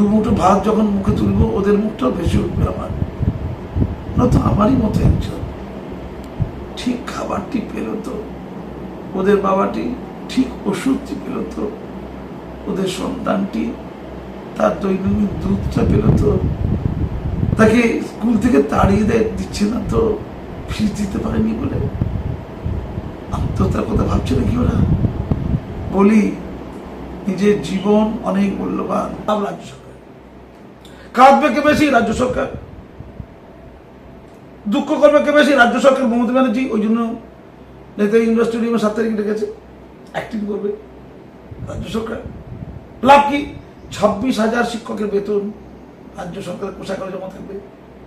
দু মুঠো ভাত যখন মুখে তুলবো, ওদের মুখটাও ভেসে উঠবে আমার। নয়তো আমারই মতো একজন। ঠিক খাবারটি পেল তো। ওদের বাবাটি ঠিক ওষুধটি পেল তো। ওদের সন্তানটি তার দৈনন্দিন দুধটা পেল তো। তাকে স্কুল থেকে তাড়িয়ে দেয় দিচ্ছে না তো। ফিস দিতে পারেনি বলে। আত্মহত্যার কথা ভাবছে নাকি ওরা? বলি, নিজের জীবন অনেক মূল্যবান। রাজ্য কাঁদবে কে বেশি? রাজ্য সরকার। দুঃখ করবে কে বেশি? রাজ্য সরকার মমতা ব্যানার্জি, ওই জন্য নেতাজি ইন্ডোর স্টেডিয়ামে সাত তারিখ ডেকেছে। অ্যাক্টিং করবে। রাজ্য সরকার। লাভ কি? ছাব্বিশ হাজার শিক্ষকের বেতন রাজ্য সরকারের কোষাগারে জমা থাকবে।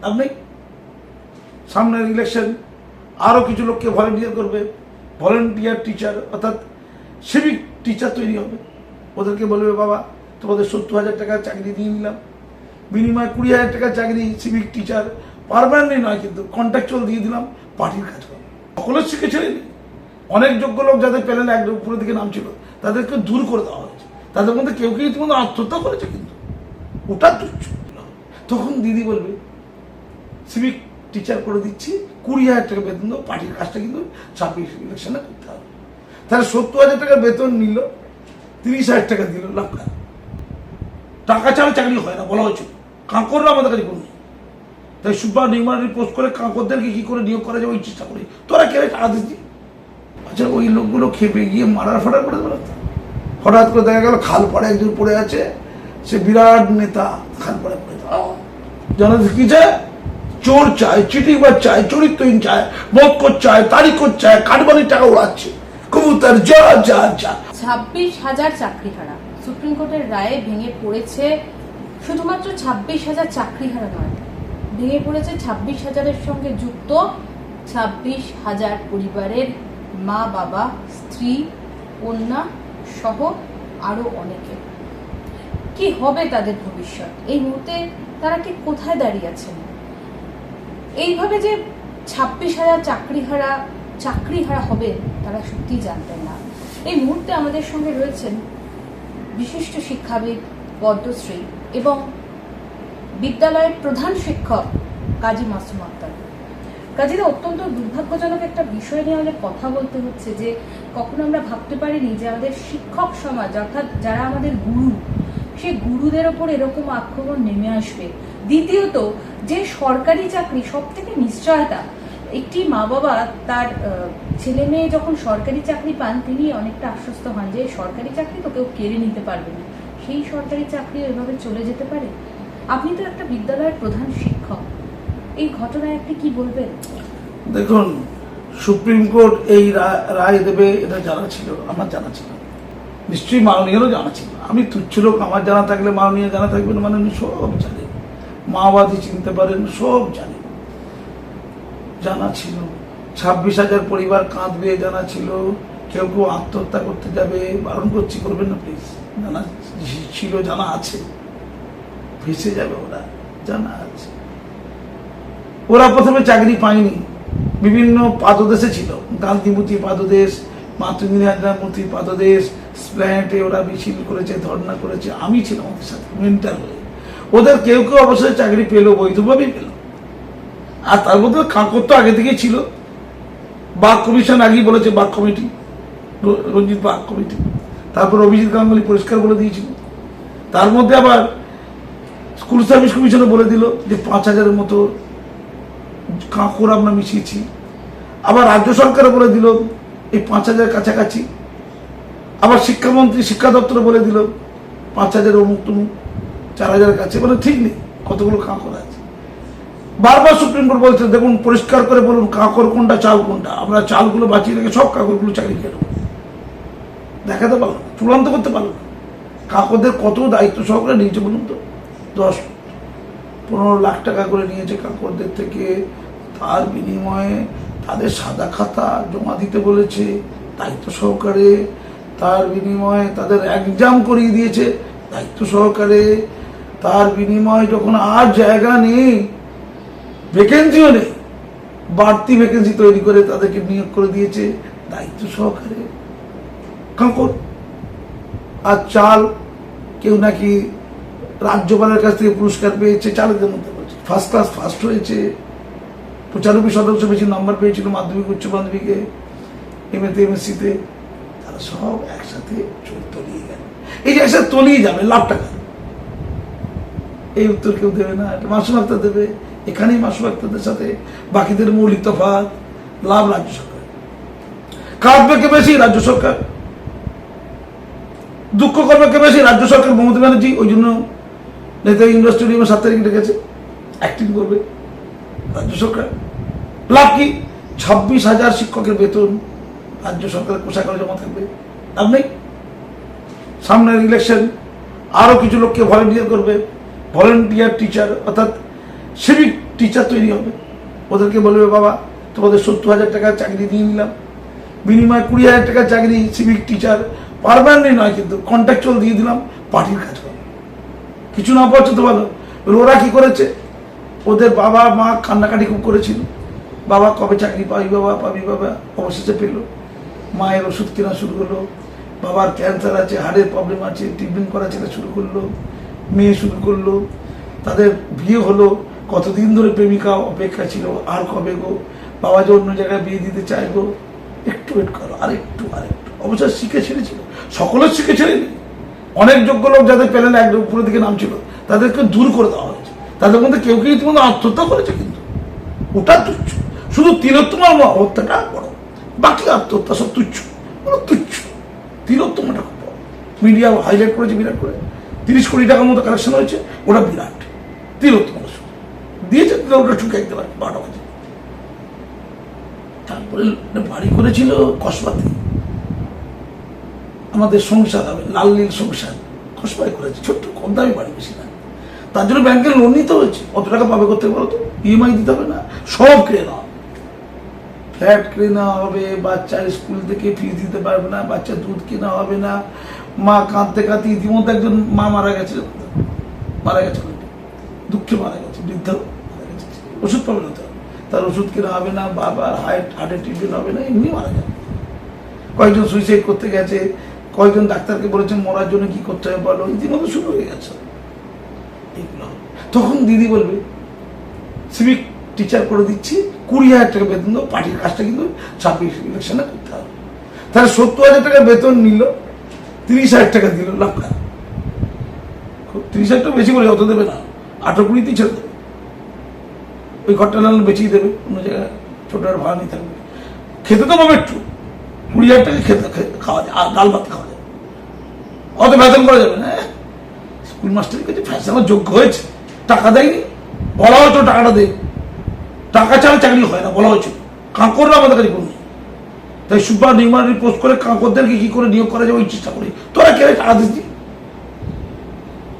লাভ নেই। সামনের ইলেকশন আরও কিছু লোককে ভলেন্টিয়ার করবে। ভলেন্টিয়ার টিচার অর্থাৎ সিভিক টিচার তৈরি হবে। ওদেরকে বলবে, বাবা, তোমাদের সত্তর হাজার টাকার চাকরি দিয়ে নিলাম। বিনিময়ে কুড়ি হাজার টাকার চাকরি সিভিক টিচার পারমানেন্টলি নয় কিন্তু কন্ট্রাকচুয়াল দিয়ে দিলাম পার্টির কাজ করবে সকলের শিখে ছেড়েনি অনেক যোগ্য লোক যাদের প্যানেল এক উপরের দিকে নাম ছিল তাদেরকে দূর করে দেওয়া হয়েছে। তাদের মধ্যে কেউ কেউ ইতিমধ্যে আত্মহত্যা করেছে কিন্তু। ওটা তুচ্ছ। তখন দিদি বলবে সিভিক টিচার করে দিচ্ছি, কুড়ি হাজার টাকা বেতন দেবো পার্টির কাজটা কিন্তু ছাব্বিশ ইলেকশনে করতে হবে। তাহলে সত্তর হাজার টাকা বেতন নিল, তিরিশ হাজার টাকা দিল, লাভ টাকা ছাড়া চাকরি হয় না, বলা হয়েছিল। কাঁকররা আমাদের কাছে কোনো তাই সুপার নিউমারি পোস্ট করে কাঁকরদেরকে কি করে নিয়োগ করা যায় ওই চেষ্টা করি। তোরা কে টাকা দিচ্ছি আচ্ছা ওই লোকগুলো খেপে গিয়ে মারার ফাটার করে দেবে হঠাৎ করে দেখা গেল খাল পাড়ে একজন পড়ে আছে। সে বিরাট নেতা, খাল পাড়ে পড়ে জানা কি চায়? চোর চায় চিটিবার চায়, চরিত্রহীন চায় মক্কর চায় তারিখর চায় কাটবানির টাকা উড়াচ্ছে। কবুতর, যা যা যা। ছাব্বিশ হাজার চাকরিহারা। সুপ্রিম কোর্টের রায়ে ভেঙে পড়েছে শুধুমাত্র ছাব্বিশ হাজার চাকরিহারা নয়, ভেঙে পড়েছে ছাব্বিশ হাজারের সঙ্গে যুক্ত ছাব্বিশ হাজার পরিবারের মা, বাবা, স্ত্রী, কন্যা সহ আরও অনেকে। কি হবে তাদের ভবিষ্যৎ? এই মুহূর্তে তারা কি কোথায় দাঁড়িয়ে আছেন? এইভাবে যে ছাব্বিশ হাজার চাকরিহারা চাকরিহারা হবে, তারা সত্যিই জানতেন না। এই মুহূর্তে আমাদের সঙ্গে রয়েছেন বিশিষ্ট শিক্ষাবিদ পদ্মশ্রী বিদ্যালয়ের প্রধান শিক্ষক কাজী মাসুম আক্তার। কাজীরা অত্যন্ত দুর্ভাগ্যজনক একটা বিষয় নিয়ে আমাদের কথা বলতে হচ্ছে যে, কখনো আমরা ভাবতে পারিনি যে আমাদের শিক্ষক সমাজ, অর্থাৎ যারা আমাদের গুরু, সে গুরুদের ওপর এরকম আক্রমণ নেমে আসবে। দ্বিতীয়ত, যে সরকারি চাকরি সব থেকে নিশ্চয়তা, একটি মা বাবা তার ছেলে মেয়ে যখন সরকারি চাকরি পান, তিনি অনেকটা আশ্বস্ত হন যে সরকারি চাকরি তো কেউ কেড়ে নিতে পারবে না। সেই সরকারি চাকরি এভাবে চলে যেতে পারে? আপনি তো একটা বিদ্যালয়ের প্রধান শিক্ষক। এই ঘটনায় আপনি কি বলবেন? দেখুন, সুপ্রিম কোর্ট এই রায় দেবে এটা জানা ছিল, আমার জানা ছিল। নিশ্চয়ই মাননীয়েরও জানা ছিল। আমি তুচ্ছ লোক, আমার জানা থাকলে মাননীয় জানা থাকবেন মানে উনি সব জানেন মাওবাদী চিনতে পারেন, সব জানেন জানা ছিল। ছাব্বিশ হাজার পরিবার কাঁদবে, জানা ছিল। কেউ কেউ আত্মহত্যা করতে যাবে। বারণ করছি, করবেন না প্লিজ জানা ছিল, জানা আছে। ভেসে যাবে ওরা, জানা আছে। ওরা প্রথমে চাকরি পায়নি। বিভিন্ন পাদদেশে ছিল। গান্ধীমূর্তি পাদদেশ মাতৃমূর্তি পাদদেশ স্প্ল্যানেটে ওরা মিছিল করেছে, ধর্ণা করেছে। আমি ছিলাম ওদের সাথে, মেন্টাল হয়ে। ওদের কেউ কেউ অবশ্যই চাকরি পেল, বৈধভাবেই পেল। আর তার মধ্যে কাঁকর তো আগে থেকেই ছিল। বাঘ কমিশন আগেই বলেছে বাঘ কমিটি রঞ্জিত বাঘ কমিটি। তারপর অভিজিৎ গাঙ্গুলি পরিষ্কার বলে দিয়েছিল। তার মধ্যে আবার স্কুল সার্ভিস কমিশনে বলে দিল যে পাঁচ হাজারের মতো কাঁকড় আমরা মিশিয়েছি। আবার রাজ্য সরকার বলে দিল এই পাঁচ হাজার কাছাকাছি। আবার শিক্ষামন্ত্রী, শিক্ষা দপ্তর বলে দিল পাঁচ হাজার অমুক তমুক, চার হাজার কাছে। মানে ঠিক নেই, কতগুলো কাঁকড় আছে। বারবার সুপ্রিম কোর্ট বলছে, দেখুন, পরিষ্কার করে বলুন কাঁকড় কোনটা, চাল কোনটা। আমরা চালগুলো বাঁচিয়ে রেখে সব কাঁকড়গুলো চাকরি নেব। দেখাতে পারল, চূড়ান্ত করতে পারল। না কাঁকড়দের কত দায়িত্ব সহকারে নিয়েছে বলুন তো? দশ, পনেরো লাখ টাকা করে নিয়েছে কাঁকড়দের থেকে। তার বিনিময়ে তাদের সাদা খাতা জমা দিতে বলেছে, দায়িত্ব সহকারে। তার বিনিময়ে তাদের এক্সাম করিয়ে দিয়েছে, দায়িত্ব সহকারে। তার বিনিময়ে যখন আর জায়গা নেই ভ্যাকেন্সিও নেই, বাড়তি ভ্যাকেন্সি তৈরি করে তাদেরকে নিয়োগ করে দিয়েছে, দায়িত্ব সহকারে। কাঁকড় আর চাল কেউ নাকি রাজ্যপালের কাছ থেকে পুরস্কার পেয়েছে চালকদের মধ্যে বলছে ফার্স্ট ক্লাস ফার্স্ট হয়েছে। পঁচানব্বই শতাংশ বেশি নাম্বার পেয়েছিল মাধ্যমিক, উচ্চ মাধ্যমিকে এম এতে এমএসসিতে তারা সব একসাথে চোখ তলিয়ে গেল। এই যে একসাথে তলিয়ে যাবে লাভ টাকা এই উত্তর কেউ দেবে না। এটা মাসুম আক্তার দেবে। এখানেই মাসুম আক্তারদের সাথে বাকিদের মৌলিক তফাৎ, লাভ রাজ্য সরকার কে বেশি? রাজ্য সরকার। দুঃখ করবে কে বেশি রাজ্য সরকার মমতা ব্যানার্জি ওই জন্য নেতা ইন্ডোর স্টেডিয়ামে সাত তারিখ ডেকেছে। অ্যাক্টিং করবে রাজ্য সরকার। লাভ কি? ছাব্বিশ হাজার শিক্ষকের বেতন রাজ্য সরকারের কোষাগারে জমা থাকবে। লাভ নেই। সামনের ইলেকশন আরও কিছু লোককে ভলেন্টিয়ার করবে। ভলেন্টিয়ার টিচার অর্থাৎ সিভিক টিচার তৈরি হবে। ওদেরকে বলবে, বাবা, তোমাদের সত্তর হাজার টাকার চাকরি দিয়ে নিলাম। বিনিময়ে কুড়ি হাজার টাকার চাকরি সিভিক টিচার পারমানেন্টলি নয়, কিন্তু কন্ট্রাকচুয়াল দিয়ে দিলাম, পার্টির কাজ করো কিছু না পাচ্ছে তো ভালো ওরা কি করেছে? ওদের বাবা, মা কান্নাকাটি খুব করেছিল। বাবা কবে চাকরি পাবি বাবা পাবি বাবা, অবশেষে পেল। মায়ের ওষুধ কেনা শুরু করল বাবার ক্যান্সার আছে হাড়ের প্রবলেম আছে ট্রিটমেন্ট করা ছেলে শুরু করল। মেয়ে শুরু করল। তাদের বিয়ে হলো। কতদিন ধরে প্রেমিকা অপেক্ষা ছিল, আর কবে গো? বাবা যে অন্য জায়গায় বিয়ে দিতে চাইব? একটু ওয়েট করো আর একটু আর একটু অবশ্য শিখে ছেড়েছিল। সকলের শিখে ছেড়েনি অনেক যোগ্য লোক যাদের প্যানেলে একদম উপরের দিকে নাম ছিল তাদেরকে দূর করে দেওয়া হয়েছে। তাদের মধ্যে কেউ কেউ ইতিমধ্যে আত্মহত্যা করেছে কিন্তু? ওটা তুচ্ছ। শুধু তিলোত্তমার হত্যাটা বড়। বাকি আত্মহত্যা সব তুচ্ছ। ওরা তুচ্ছ। তিলোত্তমাটা খুব বড়। মিডিয়া হাইলাইট করেছে, বিরাট করে। তিরিশ কোটি টাকার মতো কালেকশন হয়েছে, ওটা বিরাট। তিলোত্তমা শুধু দিয়েছে ওটা ঠুকে একদম বাজে তারপরে বাড়ি করেছিল কসবাতে। আমাদের সংসার হবে, লাল নীল সংসার। কসবাই করেছে, ছোট্ট, কম দামি বাড়ি বেশি না। তার জন্য ব্যাংকে লোন নিতে হয়েছে। কত টাকা পাবে করতে বলো তো? ইএমআই দিতে হবে না। সব কিনে ফ্ল্যাট কিনে হবে বাচ্চার স্কুল থেকে ফিস দিতে পারবে না, বাচ্চা দুধ কেনা হবে না। মা কাঁদতে কাঁদতে ইতিমধ্যে একজন মা মারা গেছে। মারা গেছে দুঃখে মারা গেছে, বৃদ্ধ মারা গেছে। ওষুধ পাবে না তো? তার ওষুধ কেনা হবে না, বাবার হার্ট হার্টের ট্রিটমেন্ট হবে না, এমনি মারা যাবে। কয়েকজন সুইসাইড করতে গেছে। কয়েকজন ডাক্তারকে বলেছেন মরার জন্য কি করতে হবে বলো? ইতিমধ্যে শুরু হয়ে গেছে। এগুলো। তখন দিদি বলবে, সিভিক টিচার করে দিচ্ছি, কুড়ি হাজার টাকা বেতন দেবো পার্টির কাজটা কিন্তু ছাব্বিশ ইলেকশনে করতে হবে। তাহলে সত্তর হাজার টাকা বেতন নিল, তিরিশ হাজার টাকা দিল, লাভ না তিরিশ হাজার টাকা বেশি করে অত দেবে না। আঠারো কুড়িতেই ছেড়ে দেবে। ওই ঘরটা নাহলে বেঁচেই দেবে, অন্য জায়গায় ছোটো ভাড়া নিয়ে থাকবে খেতে তো পাবে একটু। কুড়ি হাজার টাকা খেতে খাওয়া যায়, আর ডাল ভাত খাওয়া যায়। অত বেতন করা যাবে না হ্যাঁ? স্কুল মাস্টারের কাছে ফ্যাশনের যোগ্য হয়েছে, টাকা দেয়নি, বলা হয়তো টাকাটা দে। টাকা ছাড়া চাকরি হয় না, বলা হয়েছিল কাঁকড়রা আমাদের কাছে কোনো তাই সুপার নিউমারি পোস্ট করে কাঁকড়দেরকে কি করে নিয়োগ করা যায় ওই চেষ্টা করি। তোরা কে টাকা দিচ্ছি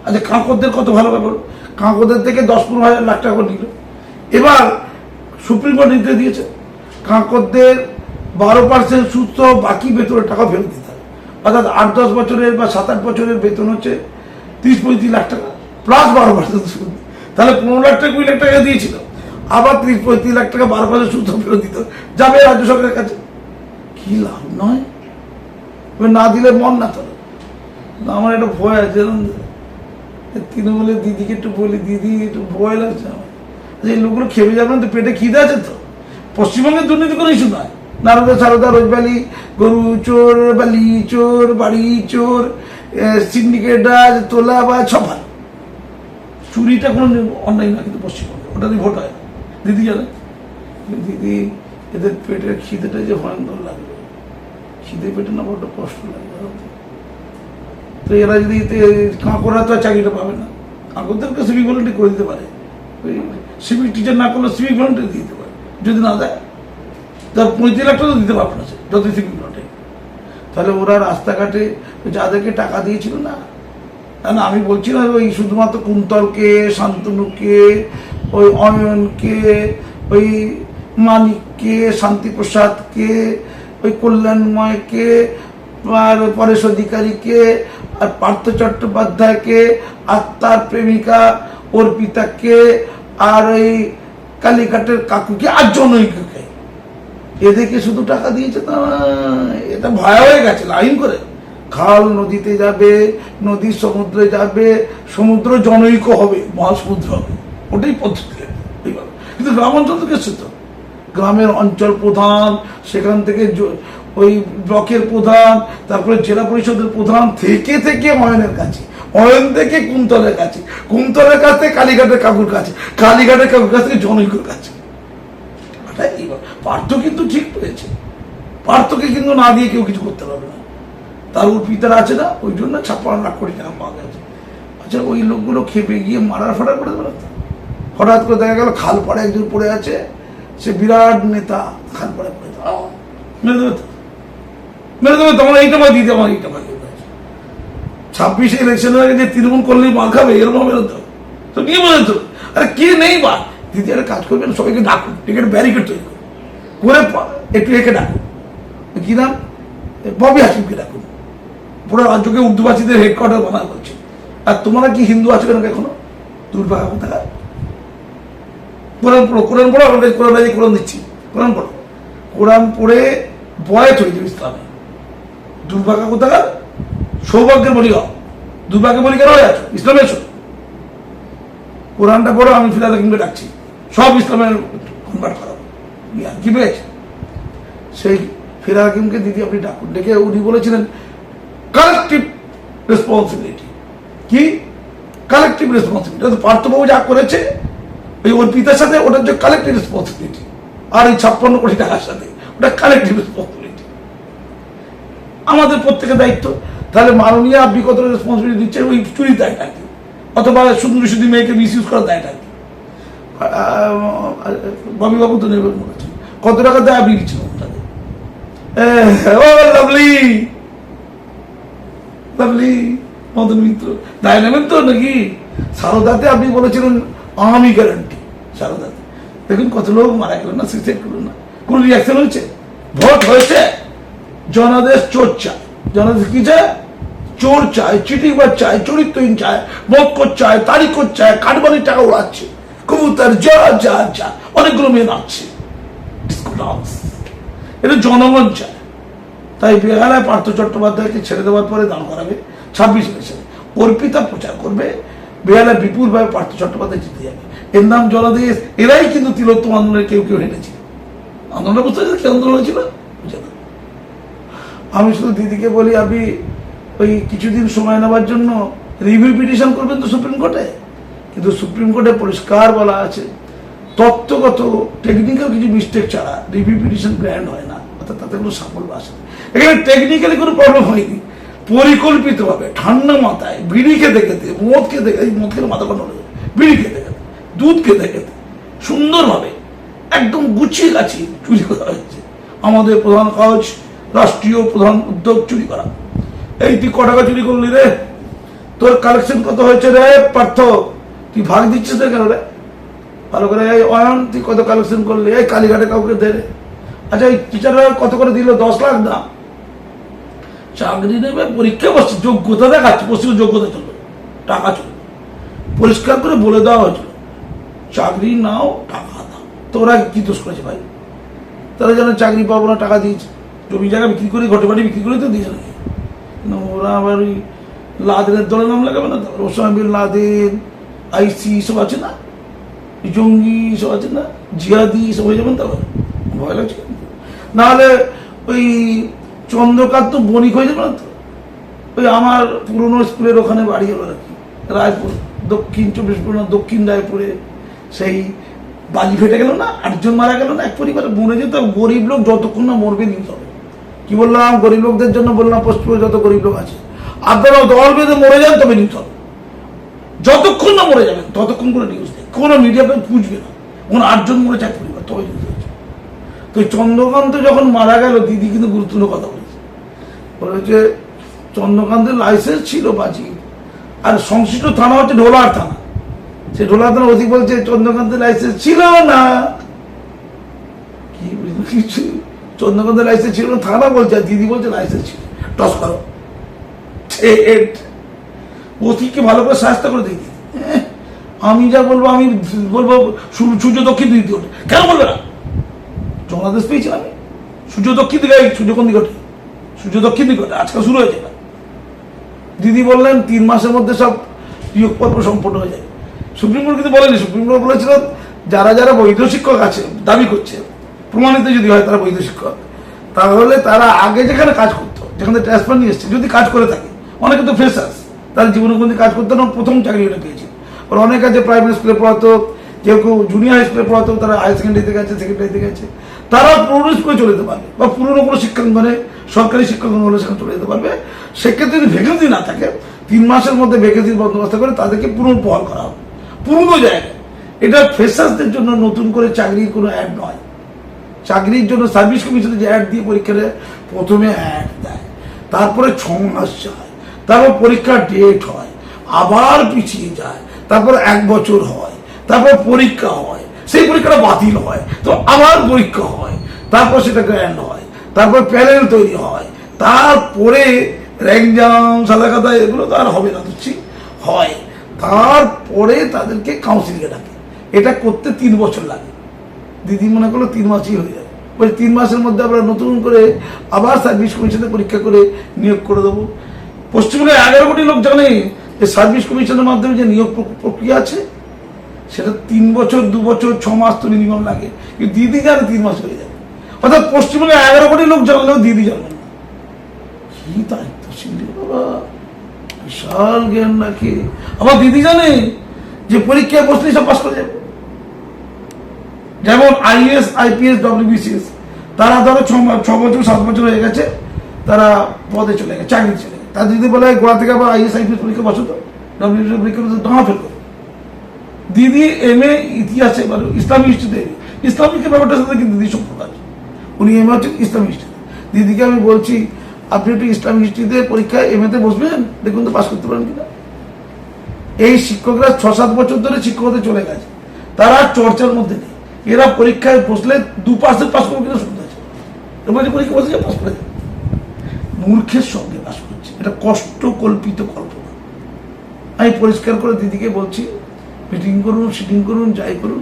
আচ্ছা কাঁকড়দের কত ভালো ব্যাপার? কাঁকড়দের থেকে দশ পনেরো হাজার লাখ টাকা করে নিল। এবার সুপ্রিম কোর্ট নির্দেশ দিয়েছে কাঁকড়দের বারো পার্সেন্ট সুদ সহ বাকি বেতনের টাকা ফেরত দিতে হবে। অর্থাৎ আট দশ বছরের বা সাত আট বছরের বেতন হচ্ছে তিরিশ পঁয়ত্রিশ লাখ টাকা প্লাস বারো পার্সেন্ট সুদ। তাহলে পনেরো লাখ টাকা, কুড়ি লাখ টাকা দিয়েছিল। আবার তিরিশ পঁয়ত্রিশ লাখ টাকা, বারো পার্সেন্ট সুদ ফেরত দিতে যাবে রাজ্য সরকারের কাছে। কি লাভ নয়? না দিলে মন না তোর আমার একটা ভয় আছে তৃণমূলের দিদিকে একটু বলি, দিদি, একটু ভয় লাগছে আমার। এই লোকগুলো খেপে যাবে না তো? পেটে খিদে আছে তো? পশ্চিমবঙ্গের দুর্নীতি কোনো ইস্যু নয়। নারদা সারদা রোজবালি গরু চোর, বালি চোর, বাড়ি চোর সিন্ডিকেটার তোলা বা ভালো চুরিটা কোনো অন্যায় না, কিন্তু পশ্চিমবঙ্গে। ওটা দিয়ে ভোট হয়, দিদি জানে দিদি, এদের পেটের খিদেটা যে ভয়ঙ্কর লাগবে খিদে পেটে না বড্ড কষ্ট লাগবে তো? এরা যদি কাঁকড়া তো আর চাকরিটা পাবে না। কাঁকড়দেরকে সিভিক ভলেন্টিয়ার করে দিতে পারে। সিভিক টিচার না করলে সিভিক ভলেন্টিয়ার দিতে পারে। যদি না দেয় তার পঁয়ত্রিশ লাখ টাকা দিতে পারবে না সে যত ভলেন্টিয়ার তাহলে ওরা রাস্তাঘাটে যাদেরকে টাকা দিয়েছিল না? না আমি বলছি না ওই শুধুমাত্র কুন্তলকে, শান্তনুকে, ওই অয়নকে ওই মানিককে, শান্তিপ্রসাদকে, ওই কল্যাণময়কে, আর পরেশ অধিকারীকে আর পার্থ চট্টোপাধ্যায়কে, আর তার প্রেমিকা অর্পিতাকে, আর ওই কালীঘাটের কাকুকে, আর জনৈককে এদেরকে শুধু টাকা দিয়েছে তা এটা ভয় হয়ে গেছে, লাইন করে। খাল নদীতে যাবে, নদী সমুদ্রে যাবে, সমুদ্র জনৈক হবে, মহাসমুদ্র হবে। ওটাই পদ্ধতি। কিন্তু গ্রাম অঞ্চল থেকে সে তো গ্রামের অঞ্চল প্রধান, সেখান থেকে ওই ব্লকের প্রধান, তারপরে জেলা পরিষদের প্রধান থেকে থেকে ময়নের কাছে অয়ন থেকে কুন্তলের কাছে, কুন্তলের কাছ কালীঘাটের কাকুর কাছে, কালীঘাটের কাকুর কাছ জনৈকুর কাছে। পার্থ কিন্তু ঠিক পেয়েছে পার্থকে কিন্তু না দিয়ে কেউ কিছু করতে পারবে না। তার ওর পিতার আছে না ওই জন্য ছাপ্পান্ন লাখ কোটি টাকা পাওয়া গেছে আচ্ছা ওই লোকগুলো খেপে গিয়ে মারার ফাটার করে দেবে না হঠাৎ করে দেখা গেল খাল পাড়ে একজন পড়ে আছে সে বিরাট নেতা খাল পাড়ে পড়ে। মেরে দেবে তো? মেরে দেবে তোমার এইটা মার দিতে আমার এইটা মার দিতে ছাব্বিশে ইলেকশন হয়ে গেছে তৃণমূল করলেই মাল খাবে এরকম বেরোত তো? কি বলে তো আরে কে নেই বা? দিদি একটা কাজ করবেন সবাইকে ডাকুন টিকিট ব্যারিকেড তৈরি করে একটু একে ডাকুন কি নাম? ববি হাসিমকে ডাকুন। পুরো রাজ্যকে উর্দুবাসীদের হেডকোয়ার্টার বানা করছে আর তোমরা কি হিন্দু আছো কেন এখনও? দুর্ভাগা কোথাকা কোরআন পড়ো কোরআন পড়ো আমাদের কোরআন রাজি কোরআন দিচ্ছি। কোরআন পড়ো। কোরআন পড়ে বয়স হয়ে যাবে ইসলামে। দুর্ভাগা কোথাকার? সৌভাগ্যের বলি হও। দুর্ভাগ্যের বলি কেন হয়ে আছো? ইসলামে এসো। কোরআনটা পড়ো, আমি ফিরাদ হাকিমকে ডাকছি। সব ইসলামের পেয়েছে? সেই ফিরাদ হাকিমকে দিদি আপনি ডাকুন, ডেকে উনি বলেছিলেন কালেকটিভ রেসপন্সিবিলিটি কি? কালেকটিভ রেসপন্সিবিলিটি পার্থবাবু যা করেছে, ওই ওর পিতার সাথে ওটার যে কালেকটিভ রেসপন্সিবিলিটি আর এই ছাপ্পান্ন কোটি টাকার সাথে, ওটা কালেকটিভ রেসপন্সিবিলিটি আমাদের প্রত্যেকের দায়িত্ব। তাহলে মাননীয় আপনি কত রেসপন্সিবিলিটি দিচ্ছেন? ওই চুরি দায়টা কি অথবা সুন্দরী সুন্দরী মেয়েকে মিস ইউজ করার দায়টা কি ববি বাবু তো নেবেন মনে কত টাকা দেয় লাভলি। লাভলি মদন মিত্র, দায় নেবেন তো নাকি? সারদাতে আপনি বলেছিলেন আমি গ্যারান্টি সারদাতে। দেখুন, কত লোক মারা গেল না সুইসাইড না। কোন রিয়াকশন হয়েছে? ভোট হয়েছে। জনাদেশ চোর চায়। জনাদেশ কি চায়? চোর চায় চিঠি চিটিবার চায়, চরিত্রহীন চায় মক্কর চায়, তারিখর চায় কাঠবানির টাকা উড়াচ্ছে। কবুতর যা যা যা, অনেকগুলো মেয়ে নাচছে। এটা জনগণ চায়। তাই পার্থ চট্টোপাধ্যায়কে ছেড়ে দেওয়ার পরে করাবে, ছাব্বিশ অর্পিতা প্রচার করবে, বেহালায় বিপুলভাবে পার্থ চট্টোপাধ্যায় জিতে যাবে। এর নাম এরাই কিন্তু তিলোত্তম আন্দোলনের কেউ কেউ হেঁটেছে আন্দোলন বুঝতে পারছেন কি আন্দোলন হয়েছিল? আমি শুধু দিদিকে বলি আপনি ওই কিছুদিন সময় নেওয়ার জন্য রিভিউ পিটিশন করবেন তো সুপ্রিম কোর্টে? কিন্তু সুপ্রিম কোর্টে পরিষ্কার বলা আছে তত্ত্বগত টেকনিক্যাল কিছু মিস্টেক ছাড়া রিভিউ পিটিশন গ্র্যান্ড হয় না, অর্থাৎ তাতে কোনো সাফল্য আসে না। এখানে টেকনিক্যালি কোনো প্রবলেম হয়নি। পরিকল্পিতভাবে ঠান্ডা মাথায় বিড়ি খেতে খেতে মদ খেতে এই মদ খেতে মাথা কন্ট্রোল হয়ে। বিড়ি খেতে খেতে দুধ খেতে খেতে সুন্দরভাবে একদম গুছিয়ে গাছিয়ে চুরি করা হয়েছে। আমাদের প্রধান কাজ, রাষ্ট্রীয় প্রধান উদ্যোগ চুরি করা। এই তুই ক টাকা চুরি করলি রে? তোর কালেকশন কত হয়েছে রে, পার্থ? তুই ভাগ দিচ্ছিস রে কেন রে? ভালো করে, এই অয়ন, তুই কত কালেকশন করলি? এই কালীঘাটে কাউকে দে রে। আচ্ছা এই টিচাররা কত করে দিল? দশ লাখ দাম। চাকরি নেবে, পরীক্ষা বসছে, যোগ্যতা দেখাচ্ছে পশ্চিম যোগ্যতা চলবে, টাকা চলবে। পরিষ্কার করে বলে দেওয়া হয়েছিল, চাকরি নাও, টাকা দাও। তোরা কি দোষ করেছে ভাই? তারা যেন চাকরি পাবো না, টাকা দিয়েছে। জমি জায়গা বিক্রি করে, ঘটে বাড়ি বিক্রি করে তো দিয়েছে নাকি? ওরা আবার ওই লাদেনের দলের নাম লাগাবে না তো? ওসামা বিন লাদেন, আইসি সব আছে না? জঙ্গি সব আছে না, জিহাদি সব হয়ে যাবেন তাহলে? ভয় লাগছে নাহলে ওই চন্দ্রকান্ত তো বণিক হয়ে যাবে না তো? ওই আমার পুরনো স্কুলের ওখানে বাড়ি হলো আর কি, রায়পুর, দক্ষিণ চব্বিশ পরগনা, দক্ষিণ রায়পুরে। সেই বাজি ফেটে গেল না, আটজন মারা গেল না, এক পরিবারে মরে যেত গরিব লোক যতক্ষণ না মরবে নিউজ হবে। কি বললাম? গরিব লোকদের জন্য বললাম, পশ্চিমবঙ্গে যত গরিব লোক আছে। আপনারা দল বেঁধে মরে যান তবে নিউজ হবে। যতক্ষণ না মরে যাবেন, ততক্ষণ করে নিউজ কোনো মিডিয়া পুষবে না। কোনো আটজন মরে যায় পরিবার, তবে তো চন্দ্রকান্ত যখন মারা গেল, দিদি কিন্তু গুরুত্বপূর্ণ কথা বলেছে। বলেছে চন্দ্রকান্তের লাইসেন্স ছিল বাজি। আর সংশ্লিষ্ট থানা হচ্ছে ঢোলার থানা। সে ঢোলার থানা অধিক বলছে, চন্দ্রকান্তের লাইসেন্স ছিল না। কি কিছু চন্দ্রকান্তের লাইসেন্স ছিল থানা বলছে, আর দিদি বলছে লাইসেন্স ছিল টস করো অতিকে ভালো করে সাহায্য করে, দিদি। আমি যা বলব, আমি বলব, সূর্য দক্ষিণ দিকে কেন বলবে না? জনাদেশ পেয়েছি আমি। সূর্য দক্ষিণ দিকে সূর্য কোন দিকে সূর্য দক্ষিণ দিকে ওঠে আজকাল শুরু হয়েছে দিদি বললেন, তিন মাসের মধ্যে সব নিয়োগ পর্ব সম্পন্ন হয়ে যায় সুপ্রিম কোর্ট কিন্তু বলেনি। সুপ্রিম কোর্ট বলেছিল, যারা যারা বৈধ শিক্ষক আছে, দাবি করছে, প্রমাণিত যদি হয় তারা বৈধ শিক্ষক, তাহলে তারা আগে যেখানে কাজ করতো, যেখানে ট্রান্সফার নিয়ে এসছে, যদি কাজ করে থাকে, অনেকে তো ফ্রেশার্স তার জীবনে কোনো কাজ করতো না, প্রথম চাকরি ওটা পেয়েছে অনেক আছে প্রাইমারি স্কুলে পড়াতো, কেউ কেউ জুনিয়র হাই স্কুলে পড়াতো, তারা হাই সেকেন্ডারিতে গেছে সেকেন্ডারিতে গেছে। তারা পুরনো স্কুলে চলে যেতে পারবে বা পুরনো কোনো শিক্ষাঙ্গনে সরকারি শিক্ষাঙ্গন হলে সেখানে চলে যেতে পারবে। সেক্ষেত্রে যদি ভ্যাকেন্সি না থাকে, তিন মাসের মধ্যে ভ্যাকেন্সির বন্দোবস্ত করে তাদেরকে পুনর্বহাল করা হবে। পুরনো জায়গায় এটা ফ্রেশার্সদের জন্য নতুন করে চাকরির কোনো অ্যাড নয়। চাকরির জন্য সার্ভিস কমিশনে যে অ্যাড দিয়ে পরীক্ষা প্রথমে অ্যাড দেয়। তারপরে ছ মাস যায়। তারপর পরীক্ষার ডেট হয়। আবার পিছিয়ে যায়। তারপর এক বছর হয়, তারপর পরীক্ষা হয়, সেই পরীক্ষাটা বাতিল হয়, তো আবার পরীক্ষা হয়, তারপর সেটা গ্র্যান্ড হয়, তারপর প্যানেল তৈরি হয়, তারপরে র্যাংজাম সাদা কাদা এগুলো তো আর হবে না, বুঝছি? হয়। তারপরে তাদেরকে কাউন্সিলিংয়ে ডাকে। এটা করতে তিন বছর লাগে। দিদি মনে করল তিন মাসই হয়ে যাবে। ওই তিন মাসের মধ্যে আমরা নতুন করে আবার সার্ভিস কমিশনে পরীক্ষা করে নিয়োগ করে দেবো। পশ্চিমবঙ্গে এগারো কোটি লোক জানে যে সার্ভিস কমিশনের মাধ্যমে যে নিয়োগ প্রক্রিয়া আছে, সেটা তিন বছর, দু বছর, ছ মাস তো মিনিমাম লাগে। কিন্তু দিদি জানে তিন মাস হয়ে যাবে অর্থাৎ পশ্চিমবঙ্গে এগারো কোটি লোক জানলেও দিদি জানবেন কি দায়িত্বশীল বাবা? বিশাল জ্ঞান রাখে আমার দিদি জানে যে পরীক্ষায় বসলেই সব পাস করে যাবে। যেমন আইএস, আইপিএস, ডব্লিউবিসিএস, তারা ধরো ছ বছর, সাত বছর হয়ে গেছে, তারা পদে চলে গেছে চাকরি চলে গেছে। তার যদি বলে গোড়া থেকে আবার আইএস আইপিএস পরীক্ষা বসো তো। ডব্লিউবিসি পরীক্ষা বসে করো দিদি এম এ ইতিহাসে মানে ইসলামী হিস্ট্রিতে ইসলামিক ব্যাপারটার সাথে কিন্তু দিদি সম্পর্ক আছে। উনি এম এ হচ্ছে ইসলামী হিস্ট্রিতে দিদিকে আমি বলছি, আপনি একটু ইসলামী হিস্ট্রিতে পরীক্ষায় এম এতে বসবেন? দেখুন তো পাস করতে পারেন কিনা? এই শিক্ষকরা ছ সাত বছর ধরে শিক্ষকতে চলে গেছে। তারা চর্চার মধ্যে নেই। এরা পরীক্ষায় বসলে দু পার্সেন্ট পাস করবে কিনা শুনতে আছে। পরীক্ষা বসে পাস করে মূর্খের সঙ্গে পাস করছে এটা কষ্ট কল্পিত কল্পনা। আমি পরিষ্কার করে দিদিকে বলছি মিটিং করুন সিটিং করুন, যাই করুন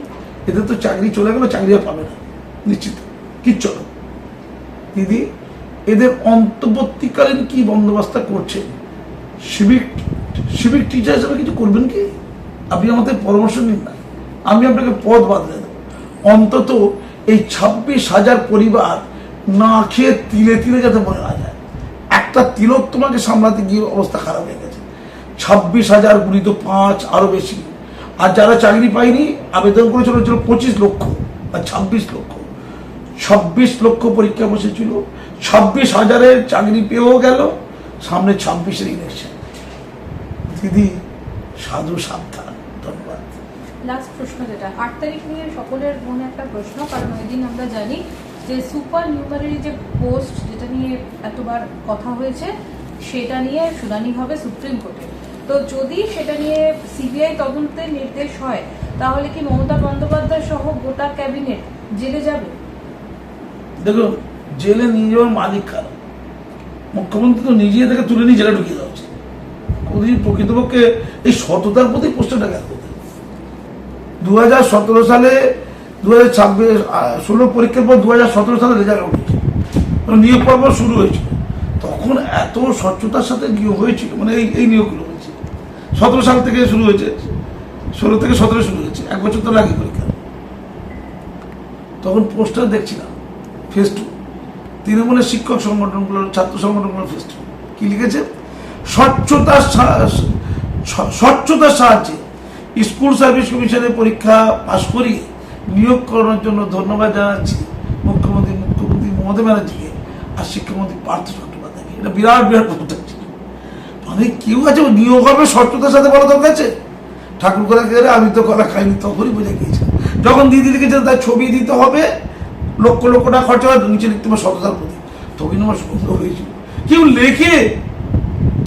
এদের তো চাকরি চলে গেল চাকরি আর পাবে না, নিশ্চিত, কিচ্ছু না। দিদি, এদের অন্তর্বর্তীকালীন কি বন্দোবস্ত করছেন সিভিক সিভিক টিচার হিসাবে কিছু করবেন কি? আপনি আমাদের পরামর্শ নিন না। আমি আপনাকে পদ বাদলে দেবো। অন্তত এই ছাব্বিশ হাজার পরিবার না খেয়ে তিলে তিলে যাতে মনে না যায়। একটা তিলক তোমাকে সামলাতে গিয়ে অবস্থা খারাপ হয়ে গেছে। ছাব্বিশ হাজার গুণিত পাঁচ, আরও বেশি। আর যারা চাকরি পায়নি, আবেদন করেছিল ছিল পঁচিশ লক্ষ আর ছাব্বিশ লক্ষ। ছাব্বিশ লক্ষ পরীক্ষা বসেছিল। ছাব্বিশ হাজারের চাকরি পেয়েও গেল, সামনে ছাব্বিশের ইলেকশন দিদি, সাধু সাবধান, ধন্যবাদ। লাস্ট প্রশ্ন যেটা, আট তারিখ নিয়ে সকলের মনে একটা প্রশ্ন, কারণ ওই দিন আমরা জানি যে সুপার নিউমারি যে পোস্ট যেটা নিয়ে এতবার কথা হয়েছে, সেটা নিয়ে শুনানি হবে সুপ্রিম কোর্টে। তো যদি সেটা নিয়ে সিবিআই তদন্তের নির্দেশ হয়, তাহলে কি মমতা বন্দ্যোপাধ্যায় সহ গোটা ক্যাবিনেট জেলে যাবে? দেখুন, জেলে নিয়ে যাওয়ার মালিক কারা? মুখ্যমন্ত্রী তো নিজে থেকে তুলে নিয়ে জেলে ঢুকিয়ে দেওয়া উচিত। প্রকৃতপক্ষে এই সততার প্রতি প্রশ্নটা কেন দু হাজার সতেরো সালে দু হাজার ছাব্বিশ ষোলো পরীক্ষার পর দু হাজার সতেরো সালে রেজাল্ট উঠেছে। তখন নিয়োগ পর্ব শুরু হয়েছিল। তখন এত স্বচ্ছতার সাথে নিয়োগ হয়েছিল মানে এই এই নিয়োগগুলো হয়েছে। সতেরো সাল থেকে শুরু হয়েছে, ষোলো থেকে সতেরো শুরু হয়েছে, এক বছর তো লাগে পরীক্ষা। তখন পোস্টার দেখছিলাম ফেস টু তৃণমূলের শিক্ষক সংগঠনগুলোর, ছাত্র সংগঠনগুলোর ফেস টু কি লিখেছে? স্বচ্ছতার স্বচ্ছতার সাহায্যে স্কুল সার্ভিস কমিশনের পরীক্ষা পাশ করিয়ে নিয়োগ করানোর জন্য ধন্যবাদ জানাচ্ছি মুখ্যমন্ত্রী মুখ্যমন্ত্রী মমতা ব্যানার্জিকে আর শিক্ষামন্ত্রী পার্থ চট্টোপাধ্যায়কে। এটা বিরাট বিরাট কথা। মানে কেউ আছে, নিয়োগ হবে, স্বচ্ছতার সাথে বলা দরকার আছে। ঠাকুর কলা গেলে আমি তো কলা খাইনি, তখনই বুঝে গিয়েছি যখন দিদি লিখেছে তার ছবি দিতে হবে, লক্ষ লক্ষ টাকা খরচা হয় নিচে লিখতে হবে সততার প্রতি। তখন আমার সুন্দর হয়েছিল। কেউ লেখে?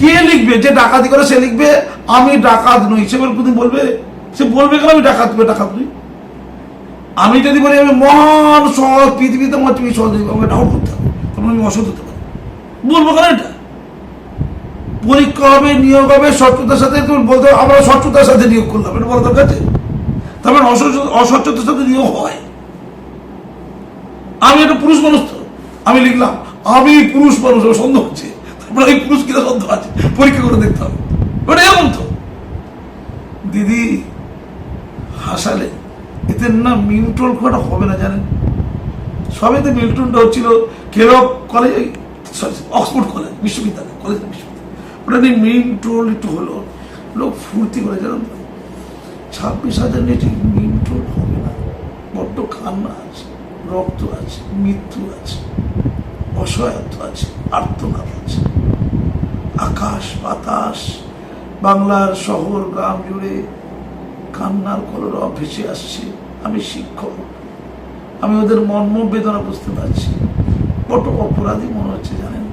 কে লিখবে? যে ডাকাতি করে সে লিখবে, আমি ডাকাত নই। সে বলবে? সে বলবে কেন, আমি ডাকাত নই ডাকাত নই? আমি যদি বলি আমি মহান সৎ পৃথিবীতে আমার তুমি সৎ আমাকে ডাউট করতে হবে তখন আমি অসৎ হতে পারি। বলব কেন এটা? পরীক্ষা হবে নিয়োগ হবে স্বচ্ছতার সাথে তুমি বলতে হবে, আমরা স্বচ্ছতার সাথে নিয়োগ করলাম এটা বলা দরকার আছে? তারপরে অস্বচ্ছতার সাথে নিয়োগ হয়। আমি একটা পুরুষ মানুষ তো আমি লিখলাম আমি পুরুষ মানুষ আমার সন্দেহ হচ্ছে। আপনার এই পুরুষ কিনা সন্দেহ আছে? পরীক্ষা করে দেখতে হবে। ওটা এমন তো। দিদি হাসালে এতে না মিউট্রল করা হবে না, জানেন? সবেতে মিল্টনটা হচ্ছিল কেরক কলেজ অক্সফোর্ড কলেজ বিশ্ববিদ্যালয় কলেজ বিশ্ববিদ্যালয়। ওটা নিয়ে মিন্ট্রোল একটু হলো, লোক ফুর্তি করে, জানেন? ছাব্বিশ হাজার নিয়ে ঠিক মিন্ট্রোল হবে না। বড্ড কান্না আছে, রক্ত আছে, মৃত্যু আছে, অসহায়ত্ব আছে, আর্তনাদ আছে। আকাশ, বাতাস, বাংলার শহর, গ্রাম জুড়ে কান্নার কলরব ভেসে আসছে। আমি শিক্ষক। আমি ওদের মর্ম বেদনা বুঝতে পারছি। বড় অপরাধী মনে হচ্ছে জানেন?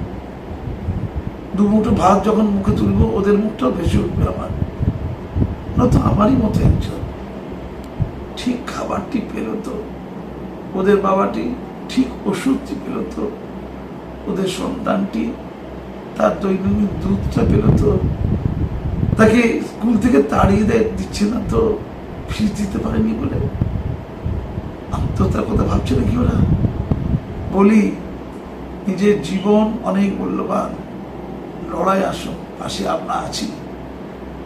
দু মুঠো ভাত যখন মুখে তুলবো, ওদের মুখটাও ভেসে উঠবে আমার। নয়তো আমারই মতো একজন। ঠিক খাবারটি পেল তো। ওদের বাবাটি ঠিক ওষুধটি পেল তো। ওদের সন্তানটি তার দৈনন্দিন দুধটা পেল তো। তাকে স্কুল থেকে তাড়িয়ে দেয়, দিচ্ছে না তো ফিস দিতে পারেনি বলে। আত্মহত্যার কথা ভাবছে নাকি ওরা। বলি, নিজের জীবন অনেক মূল্যবান। লড়াই আসুন পাশে আমরা আছি।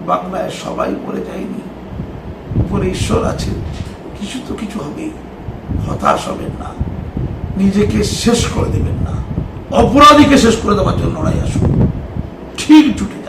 বাংলায় সবাই মরে যায়নি। উপরে ঈশ্বর আছে, কিছু তো কিছু হবেই। হতাশ হবেন না। নিজেকে শেষ করে দেবেন না। অপরাধীকে শেষ করে দেওয়ার জন্য লড়াই আসুন ঠিক ঠিক